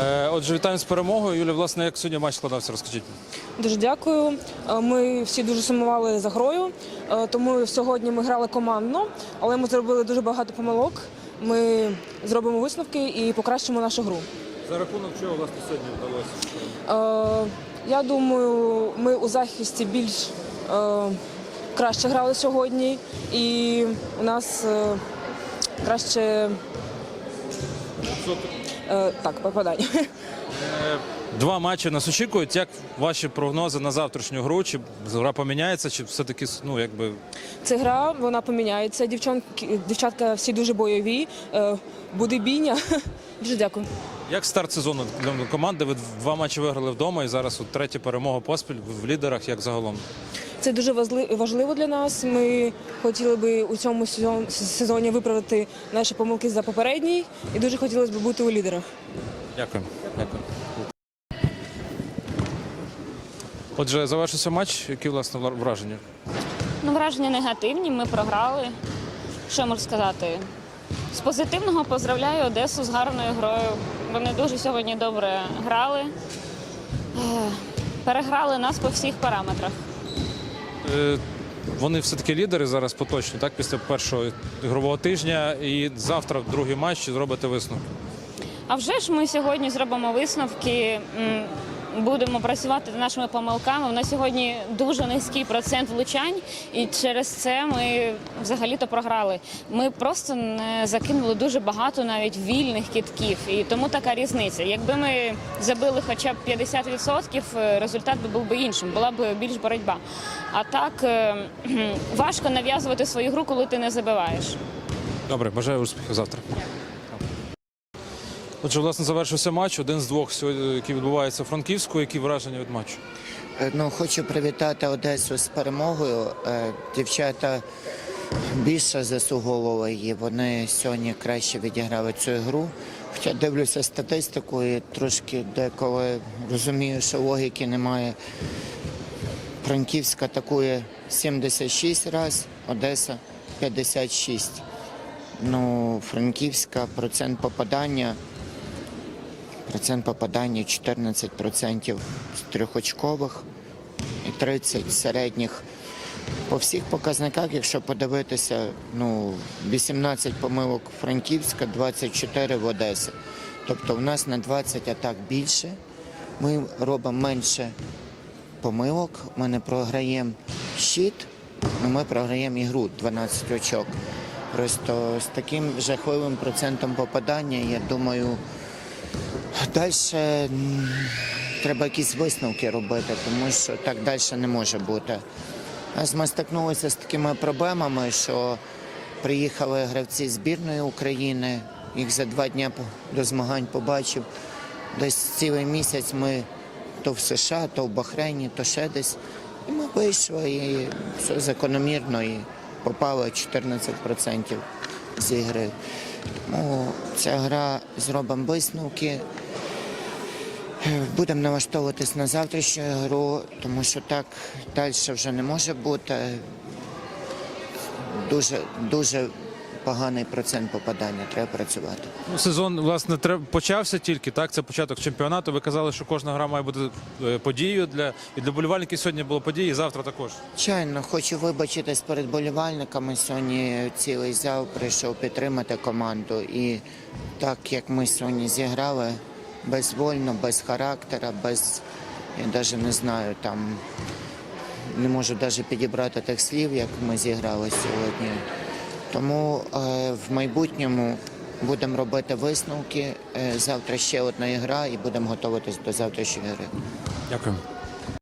Е, Отже, вітаємо з перемогою. Юля, власне, як сьогодні матч складався, розкажіть. Дуже дякую. Е, Ми всі дуже сумували за грою, е, тому сьогодні ми грали командно, але ми зробили дуже багато помилок. Ми зробимо висновки і покращимо нашу гру. За рахунок чого власне сьогодні вдалося? Я думаю, ми у захисті більш краще грали сьогодні, і у нас краще так, попадання. Два матчі нас очікують. Як ваші прогнози на завтрашню гру? Чи гра поміняється, чи все-таки ну, якби Ця гра вона поміняється. Дівчонки, дівчатка всі дуже бойові. Е, Буде бійня. Дуже дякую. як старт сезону для команди? Ви два матчі виграли вдома і зараз от третя перемога поспіль в лідерах, як загалом. Це дуже важливо для нас. Ми хотіли би у цьому сезоні виправити наші помилки за попередній, і дуже хотілося б бути у лідерах. Дякую. Дякую. Отже, завершився матч. Які власне враження? Ну, враження негативні, ми програли. Що можу сказати? З позитивного поздравляю Одесу з гарною грою. Вони дуже сьогодні добре грали. Е, Переграли нас по всіх параметрах. Е, Вони все-таки лідери зараз поточні, так, після першого ігрового тижня. І завтра другий матч зробити висновки. А вже ж ми сьогодні зробимо висновки, будемо працювати над нашими помилками. У нас сьогодні дуже низький процент влучань, і через це ми взагалі-то програли. Ми просто не закинули дуже багато навіть вільних кітків, і тому така різниця. Якби ми забили хоча б 50%, е, результат би був би іншим, була б більш боротьба. А так е, важко нав'язувати свою гру, коли ти не забиваєш. Добре, бажаю успіхів завтра. Отже, власне, завершився матч. Один з двох, який відбувається у Франківську. Які враження від матчу? Е, Ну, хочу привітати Одесу з перемогою. Е, Дівчата більше заслуговували її. Вони сьогодні краще відіграли цю гру. Хоча дивлюся статистику і трошки деколи розумію, що логіки немає. Франківська атакує 76 разів, Одеса 56. Ну, Франківська процент попадання Процент попадання 14% з трьохочкових і 30 середніх. По всіх показниках, якщо подивитися, ну 18 помилок Франківська, 24 в Одесі. Тобто в нас на 20 атак більше. Ми робимо менше помилок, ми не програємо щит, але ми програємо ігру 12 очок. Просто з таким жахливим процентом попадання, я думаю, Далі треба якісь висновки робити, тому що так далі не може бути. Ми стикнулися з такими проблемами, що приїхали гравці збірної України, їх за два дні до змагань побачив. Десь цілий місяць ми то в США, то в Бахрейні, то ще десь. І ми вийшли, і все закономірно, і попало 14% з ігри. Тому ця гра зробимо висновки. Будемо налаштовуватись на завтрашню гру, тому що так далі вже не може бути. Дуже, дуже поганий процент попадання, треба працювати. Ну, сезон, власне, почався тільки, так? Це початок чемпіонату. Ви казали, що кожна гра має бути е, подією для і для болівальників сьогодні було події, і завтра також. Звичайно, хочу вибачитись перед болівальниками. Сьогодні цілий зал прийшов підтримати команду. І так як ми сьогодні зіграли безвольно, без характера, без я навіть не знаю, там не можу навіть підібрати тих слів, як ми зіграли сьогодні. Тому е, в майбутньому будемо робити висновки. Е, завтра ще одна гра і будемо готуватись до завтрашньої гри. Дякую.